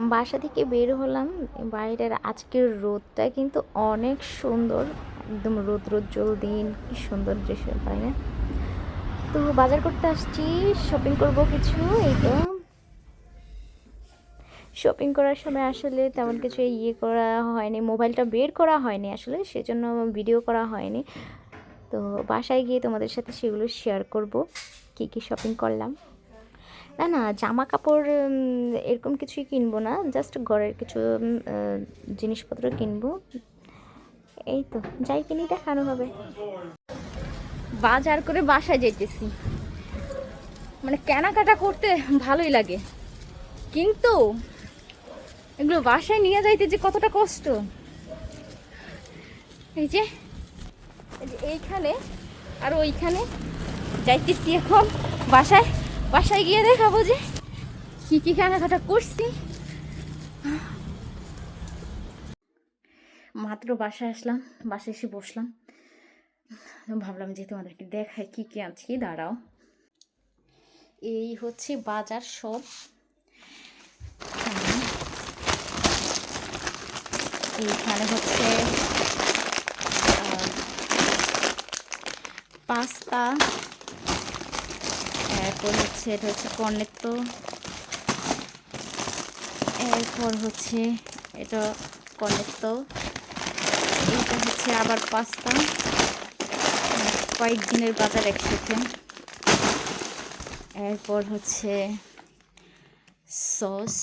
বাসা থেকে বের হলাম। বাইরের আজকের রোদটা কিন্তু অনেক সুন্দর। একদম রোদ রোজ্জ্বল দিন। কি সুন্দর দৃশ্য, তাই না? তো বাজার করতে আসছি শপিং করব কিছু, এই তো। শপিং করার সময় আসলে তেমন কিছু ইয়ে করা হয়নি, মোবাইলটা বের করা হয়নি আসলে, সেজন্য ভিডিও করা হয়নি। তো বাসায় গিয়ে তোমাদের সাথে সেগুলো শেয়ার করব, কী কী শপিং করলাম। না না জামা কাপড় এরকম কিছুই কিনবো না জাস্ট ঘরের কিছু জিনিসপত্র কিনবো। এই তো, যাই কিনি দেখানো হবে। বাজার করে বাসায় যাইতেছি। মানে কেনাকাটা করতে ভালোই লাগে। কিন্তু এগুলো বাসায় নিয়ে যাইতে যে কতটা কষ্ট। এই যে এইখানে আর ওইখানে যাইতেছি এখন বাসায়। বাসায় গিয়ে দেখাবো যে কি কি কেনাকাটা করছি। মাত্র বাসায় আসলাম, বাসায় এসে বসলাম। ভাবলাম যে তোমাদেরকে দেখায় কি কি আনছি, দাঁড়াও। এই হচ্ছে বাজার সব। এইখানে হচ্ছে পাস্তা এরপর হচ্ছে এটা হচ্ছে কর্নেক্টো এরপর হচ্ছে এটা কর্নেক্টো এইটা হচ্ছে আবার পাস্তা। কয়েকদিনের বাজার একসাথে। এরপর হচ্ছে সস।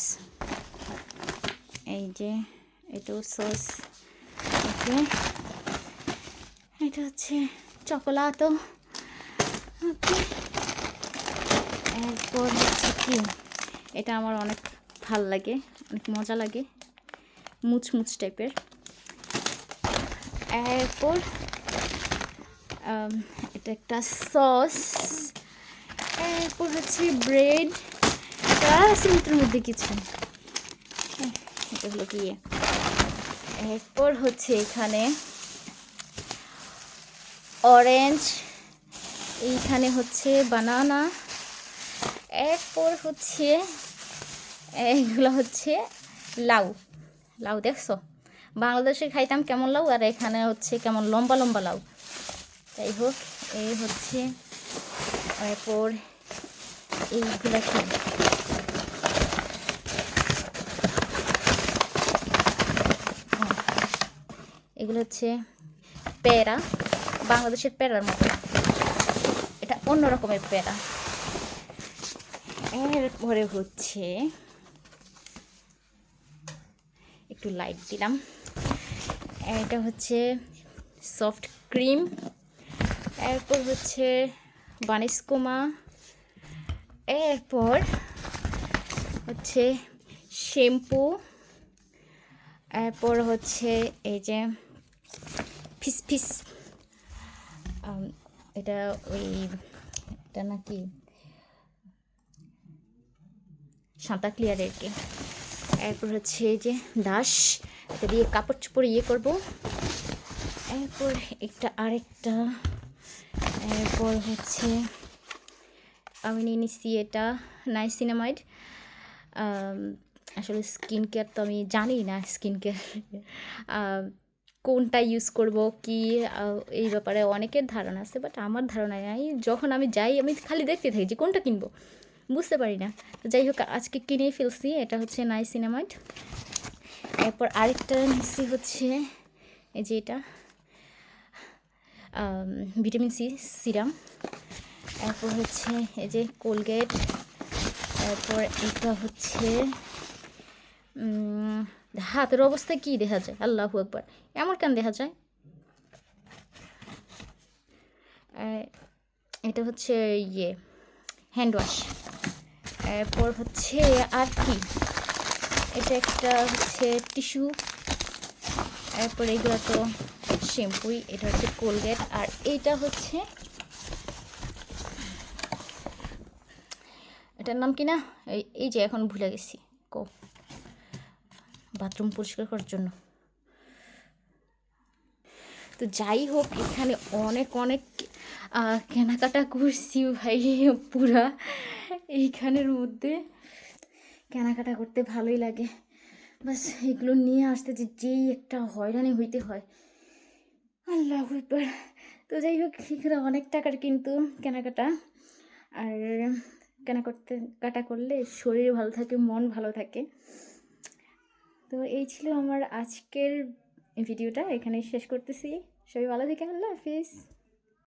এই যে এটাও সস। ওকে। এটা হচ্ছে চকোলাতো ওকে। এরপর হচ্ছে কি এটা আমার অনেক ভালো লাগে অনেক মজা লাগে মুচমুচ টাইপের। এরপর এটা একটা সস। এরপর হচ্ছে ব্রেড সিমিটার মধ্যে কিছু। হ্যাঁ, এটা ইয়ে। এরপর হচ্ছে এখানে অরেঞ্জ এইখানে হচ্ছে বানানা। এরপর হচ্ছে এইগুলো হচ্ছে লাউ। লাউ দেখছ? বাংলাদেশে খাইতাম কেমন লাউ, আর এখানে হচ্ছে কেমন লম্বা লম্বা লাউ। যাই হোক, এই হচ্ছে, এরপর এইগুলো এগুলো হচ্ছে পেয়ারা, বাংলাদেশের পেয়ারার মতো। এটা অন্য রকমের পেয়ারা। এরপরে হচ্ছে একটু লাইট দিলাম। এটা হচ্ছে সফট ক্রিম এরপর হচ্ছে বানিসকোমা এরপর হচ্ছে শ্যাম্পু এরপর হচ্ছে এই যে ফিস ফিস এটা ওই, এটা নাকি সাঁতা ক্লিয়ারের কি। এরপর হচ্ছে যে দাস এটা দিয়ে কাপড় চোপড় ইয়ে করব। এরপর একটা আরেকটা, এরপর হচ্ছে আমি নিয়ে নিচ্ছি এটা নাইসিনামাইড আসলে স্কিন কেয়ার তো আমি জানি না স্কিন কেয়ার কোনটা ইউজ করব, কি এই ব্যাপারে অনেকের ধারণা আছে বাট আমার ধারণা নাই। যখন আমি যাই, আমি খালি দেখতে থাকি যে কোনটা কিনবো। বুঝতে পারি না। তো যাই হোক আজকে কিনেই ফেলছি, এটা হচ্ছে নাইসিনামাইড এরপর আরেকটা নিচ্ছি হচ্ছে, এই যে এটা ভিটামিন সি সিরাম। এরপর হচ্ছে এই যে কোলগেট। এরপর এটা হচ্ছে হাতের অবস্থা কি দেখা যায়? আল্লাহ একবার এমন কেন দেখা যায়? এটা হচ্ছে ইয়ে হ্যান্ড ওয়াশ এরপর হচ্ছে আর কি? এটা একটা হচ্ছে টিস্যু এরপর এগুলো তো শ্যাম্পুই এটা হচ্ছে কোলগেট আর এইটা হচ্ছে এটার নাম কি না? এই যে এখন ভুলে গেছি। কো, বাথরুম পরিষ্কার করার জন্য। তো যাই হোক, এখানে অনেক অনেক কেনাকাটা করছি ভাই পুরা। এইখানের মধ্যে কেনাকাটা করতে ভালোই লাগে। বাস, এগুলো নিয়ে আসতে যে যেই একটা হয়রানি হইতে হয়। আল্লাহ একবার। তো যাই হোক, এখানে অনেক টাকার কিন্তু কেনাকাটা। আর কেনা করতে কাটা করলে শরীর ভালো থাকে, মন ভালো থাকে। তো এই ছিল আমার আজকের ভিডিওটা। এখানে শেষ করতেছি। সবাই ভালো থেকে আল্লাহ হাফিজ।